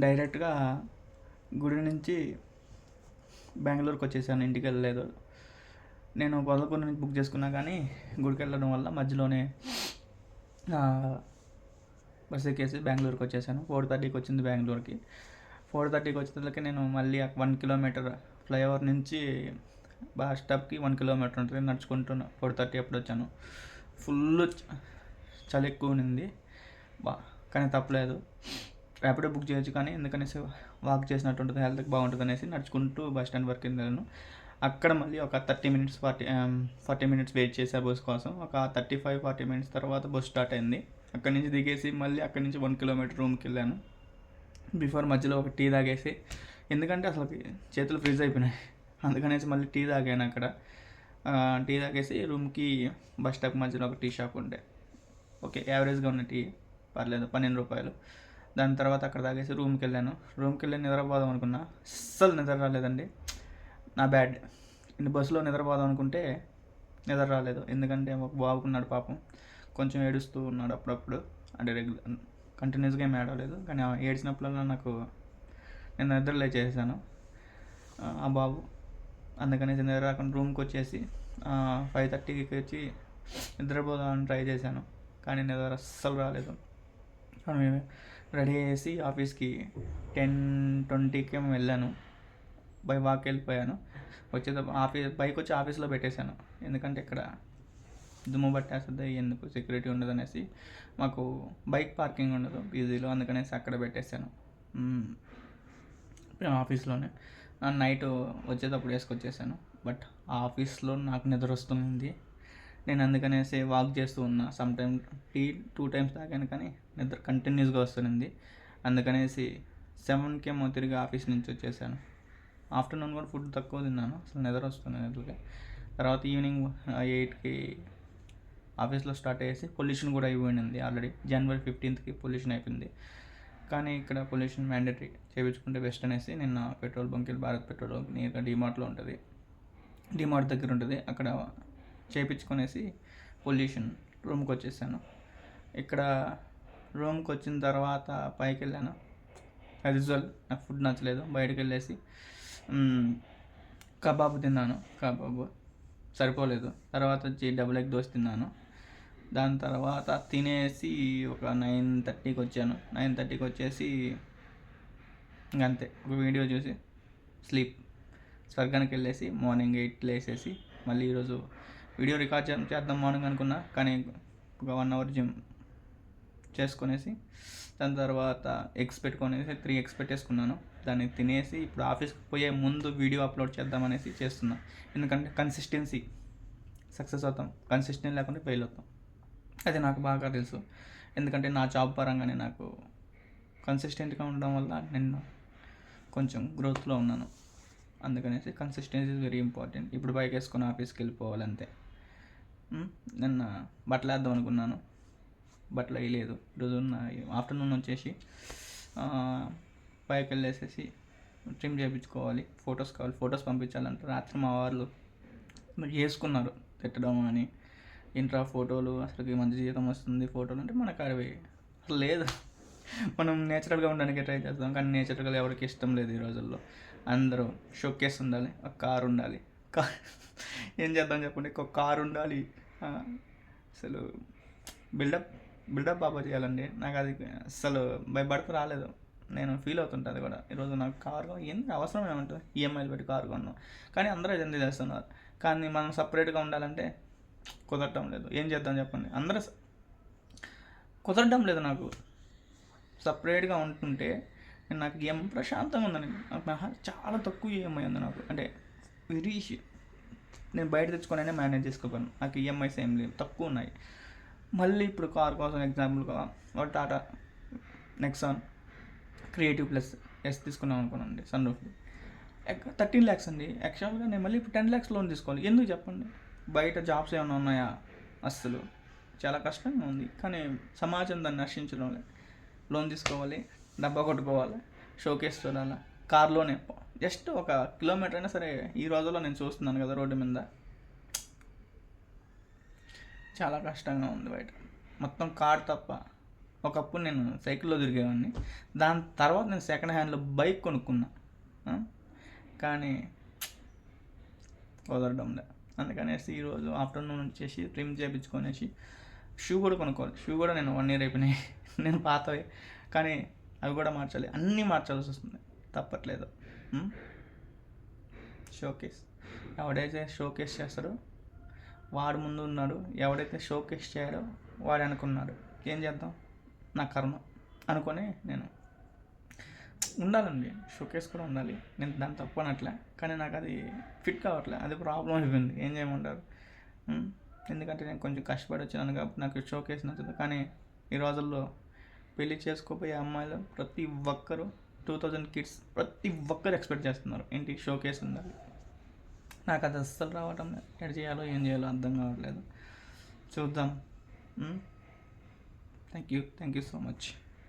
డైరెక్ట్గా గుడి నుంచి బెంగళూరుకి వచ్చేసాను. ఇంటికి వెళ్ళలేదు. నేను పదకొండు నుంచి బుక్ చేసుకున్నా కానీ గుడికి వెళ్ళడం వల్ల మధ్యలోనే బస్ ఎక్కేసి బెంగళూరుకి వచ్చేసాను. ఫోర్ థర్టీకి వచ్చింది బెంగళూరుకి. ఫోర్ థర్టీకి వచ్చేసరికి నేను మళ్ళీ వన్ కిలోమీటర్ ఫ్లైఓవర్ నుంచి బస్ స్టాప్కి వన్ కిలోమీటర్ ఉంటుంది. నడుచుకుంటున్నా. ఫోర్ థర్టీ అప్పుడు వచ్చాను. ఫుల్ చలి ఎక్కువ ఉంది బా కానీ తప్పలేదు. ర్యాపిడో బుక్ చేయొచ్చు కానీ ఎందుకనేసి వాక్ చేసినట్టు ఉంటుంది హెల్త్కి బాగుంటుంది అనేసి నడుచుకుంటూ బస్ స్టాండ్ వరకు వెళ్ళాను. అక్కడ మళ్ళీ ఒక thirty minutes forty forty minutes wait చేశా బస్ కోసం. ఒక థర్టీ ఫైవ్ ఫార్టీ మినిట్స్ తర్వాత బస్ స్టార్ట్ అయింది. అక్కడి నుంచి దిగేసి మళ్ళీ అక్కడి నుంచి వన్ కిలోమీటర్ రూమ్కి వెళ్ళాను. బిఫోర్ మధ్యలో ఒక టీ తాగేసి ఎందుకంటే అసలు చేతులు ఫ్రీజ్ అయిపోయినాయి. అందుకనేసి మళ్ళీ టీ తాగాను అక్కడ. టీ తాగేసి రూమ్కి బస్ స్టాప్ మధ్యలో ఒక టీ షాప్ ఉండే. ఓకే యావరేజ్గా ఉన్న టీ పర్లేదు పన్నెండు రూపాయలు. దాని తర్వాత అక్కడ తాగేసి రూమ్కి వెళ్ళాను రూమ్కి వెళ్ళి నిద్రపోదాం అనుకున్నా. అస్సలు నిద్ర రాలేదండి. నా బ్యాడ్. ఇన్ని బస్సులో నిద్రపోదాం అనుకుంటే నిద్ర రాలేదు. ఎందుకంటే ఒక బాబుకున్నాడు పాపం. కొంచెం ఏడుస్తూ ఉన్నాడు అప్పుడప్పుడు. అంటే రెగ్యులర్ కంటిన్యూస్గా ఏం ఏడవలేదు. కానీ ఏడ్చినప్పుడల్లా నాకు నేను నిద్ర లేచేసాను. ఆ బాబు అందుకనేసి నిద్ర రాకుండా రూమ్కి వచ్చేసి ఫైవ్ థర్టీకి వచ్చి నిద్రపోదామని ట్రై చేశాను. కానీ నిద్ర అస్సలు రాలేదు. రెడీ చేసి ఆఫీస్కి టెన్ ట్వంటీకి ఏమో వెళ్ళాను. బై వాక్ వెళ్ళిపోయాను. వచ్చేటప్పుడు ఆఫీస్ బైక్ వచ్చి ఆఫీస్లో పెట్టేశాను. ఎందుకంటే ఇక్కడ దుమ్ము పట్టేస్తుంది ఎందుకు సెక్యూరిటీ ఉండదు అనేసి మాకు బైక్ పార్కింగ్ ఉండదు పీజీలో అందుకనేసి అక్కడ పెట్టేశాను. ఆఫీస్లోనే. నైట్ వచ్చేటప్పుడు వేసుకొచ్చేసాను. బట్ ఆ ఆఫీస్లో నాకు నిద్ర వస్తుంది. నేను అందుకనేసి వాక్ చేస్తూ ఉన్నా. Some time tea two times తాగాను కానీ నిద్ర కంటిన్యూస్గా వస్తుంది అందుకనేసి సెవెన్కి ఏమో తిరిగి ఆఫీస్ నుంచి వచ్చేసాను. ఆఫ్టర్నూన్ కూడా ఫుడ్ తక్కువ తిన్నాను. అసలు నిద్ర వస్తుంది నిద్రకి తర్వాత ఈవినింగ్ ఎయిట్కి ఆఫీస్లో స్టార్ట్ అయ్యేసి పొల్యూషన్ కూడా అయిపోయింది. ఆల్రెడీ జనవరి ఫిఫ్టీన్త్కి పొల్యూషన్ అయిపోయింది. కానీ ఇక్కడ పొల్యూషన్ మ్యాండేటరీ చేయించుకుంటే బెస్ట్ అనేసి నిన్న petrol bunk Bharat petrol bunk నియర్గా డిమార్ట్లో ఉంటుంది. డిమార్ట్ దగ్గర ఉంటుంది. అక్కడ చేపించుకునేసి పొల్యూషన్ రూమ్కి వచ్చేసాను ఇక్కడ రూమ్కి వచ్చిన తర్వాత పైకి వెళ్ళాను యాజ్ యూజువల్ నాకు ఫుడ్ నచ్చలేదు. బయటకు వెళ్ళేసి కబాబ్ తిన్నాను. కబాబ్ సరిపోలేదు. తర్వాత వచ్చి డబుల్ ఎగ్ దోశ తిన్నాను. దాని తర్వాత తినేసి ఒక నైన్ థర్టీకి వచ్చాను నైన్ థర్టీకి వచ్చేసి అంతే ఒక వీడియో చూసి స్లీప్. స్వర్గానికి వెళ్ళేసి మార్నింగ్ ఎయిట్ లేసేసి మళ్ళీ ఈరోజు వీడియో రికార్డ్ చేద్దాం మార్నింగ్ అనుకున్నా కానీ ఒక వన్ అవర్ జిమ్ చేసుకునేసి దాని తర్వాత ఎగ్స్ పెట్టుకునేసి త్రీ ఎగ్స్ పెట్టేసుకున్నాను. దాన్ని తినేసి ఇప్పుడు ఆఫీస్కి పోయే ముందు వీడియో అప్లోడ్ చేద్దామనేసి చేస్తున్నా. ఎందుకంటే కన్సిస్టెన్సీ సక్సెస్ అవుతాం. కన్సిస్టెన్సీ లేకుండా ఫెయిల్ అవుతాం. అది నాకు బాగా తెలుసు. ఎందుకంటే నా జాబ్ పరంగానే నాకు కన్సిస్టెంట్గా ఉండడం వల్ల నేను కొంచెం గ్రోత్లో ఉన్నాను. అందుకనేసి కన్సిస్టెన్సీ ఇస్ వెరీ ఇంపార్టెంట్ ఇప్పుడు బైక్ వేసుకొని ఆఫీస్కి వెళ్ళిపోవాలంతే నిన్న బట్టలు వేద్దాం అనుకున్నాను. బట్టలు వేయలేదు. ఈరోజు ఆఫ్టర్నూన్ వచ్చేసి పైకి వెళ్ళేసేసి ట్రిమ్ చేయించుకోవాలి. ఫొటోస్ కావాలి. ఫొటోస్ పంపించాలంటే. రాత్రి మా వాళ్ళు వేసుకున్నారు తిట్టడం అని. ఇంట్రా ఫోటోలు అసలుకి మంచి జీతం వస్తుంది. ఫోటోలు అంటే మనకు అవి అసలు లేదు. మనం నేచురల్గా ఉండడానికి ట్రై చేస్తాం కానీ నేచురల్గా ఎవరికి ఇష్టం లేదు ఈ రోజుల్లో. అందరూ షోకేస్ ఉండాలి ఒక కారు ఉండాలి. కార్ ఏం చేద్దాం చెప్పండి? ఒక కారు ఉండాలి. అసలు బిల్డప్ బిల్డప్ బాగా చేయాలండి. నాకు అది అసలు భయపడుతూ రాలేదు. నేను ఫీల్ అవుతుంటుంది కూడా. ఈరోజు నాకు కారు ఎందుకు అవసరం ఏమంటుంది? ఈఎంఐలు పెట్టి కారు కొన్నాం. కానీ అందరూ ఎంజాయ్ చేస్తున్నారు. కానీ మనం సపరేట్గా ఉండాలంటే కుదరటం లేదు. ఏం చేద్దాం చెప్పండి? అందరూ కుదరటం లేదు నాకు. సపరేట్గా ఉంటుంటే నాకు ఏం ప్రశాంతంగా ఉందని నాకు చాలా తక్కువ ఈఎంఐ ఉంది నాకు. అంటే వెరీ నేను బయట తెచ్చుకొని మేనేజ్ చేసుకోగలను. నాకు ఈఎంఐస్ ఏం లేవు. తక్కువ ఉన్నాయి. మళ్ళీ ఇప్పుడు కార్ కోసం ఎగ్జాంపుల్గా ఒక Tata Nexon creative plus S తీసుకున్నాం అనుకోనండి సన్ రూఫ్ థర్టీన్ ల్యాక్స్ అండి. యాక్చువల్గా నేను మళ్ళీ ఇప్పుడు టెన్ ల్యాక్స్ లోన్ తీసుకోవాలి. ఎందుకు చెప్పండి? బయట జాబ్స్ ఏమైనా ఉన్నాయా? అస్సలు. చాలా కష్టంగా ఉంది. కానీ సమాజం దాన్ని నశించడం లేదు లోన్ తీసుకోవాలి డబ్బా కొట్టుకోవాలి షోకేస్ చూడాలి కార్లోనే జస్ట్ ఒక కిలోమీటర్ అయినా సరే ఈ రోజుల్లో నేను చూస్తున్నాను కదా రోడ్డు మీద. చాలా కష్టంగా ఉంది బయట. మొత్తం కార్ తప్ప. ఒకప్పుడు నేను సైకిల్లో తిరిగేవాడిని. దాని తర్వాత నేను సెకండ్ హ్యాండ్లో బైక్ కొనుక్కున్నా. కానీ కుదరడం లే. అందుకనేసి ఈరోజు ఆఫ్టర్నూన్ వచ్చేసి ట్రిమ్ చేయించుకొనేసి షూ కూడా కొనుక్కోవాలి. షూ కూడా నేను వన్ ఇయర్ అయిపోయినాయి. నేను పాతవి. కానీ అవి కూడా మార్చాలి. అన్నీ మార్చాల్సి వస్తుంది. తప్పట్లేదు. షోకేస్ ఎవడైతే షోకేస్ చేస్తాడో వాడు ముందు ఉన్నాడు. ఎవడైతే షోకేస్ చేయడో వాడు అనుకున్నాడు. ఏం చేద్దాం? నా కర్మ. అనుకొని నేను ఉండాలండి. షోకేస్ కూడా ఉండాలి. నేను దాన్ని తప్పు అనట్లే. కానీ నాకు అది ఫిట్ కావట్లే. అది ప్రాబ్లం అయిపోయింది. ఏం చేయమంటారు? ఎందుకంటే నేను కొంచెం కష్టపడి వచ్చాను కాబట్టి నాకు షోకేస్ నచ్చదు కానీ ఈ రోజుల్లో పెళ్ళి చేసుకోపోయే అమ్మాయిలు ప్రతి ఒక్కరు టూ థౌజండ్ కిడ్స్ ప్రతి ఒక్కరు ఎక్స్పెక్ట్ చేస్తున్నారు. ఏంటి? షోకేస్ ఉండాలి. నాకు అది అస్సలు రావటం లేదు. ఎడ్ చేయాలో ఏం చేయాలో అర్థం కావట్లేదు. చూద్దాం. Thank you thank you so much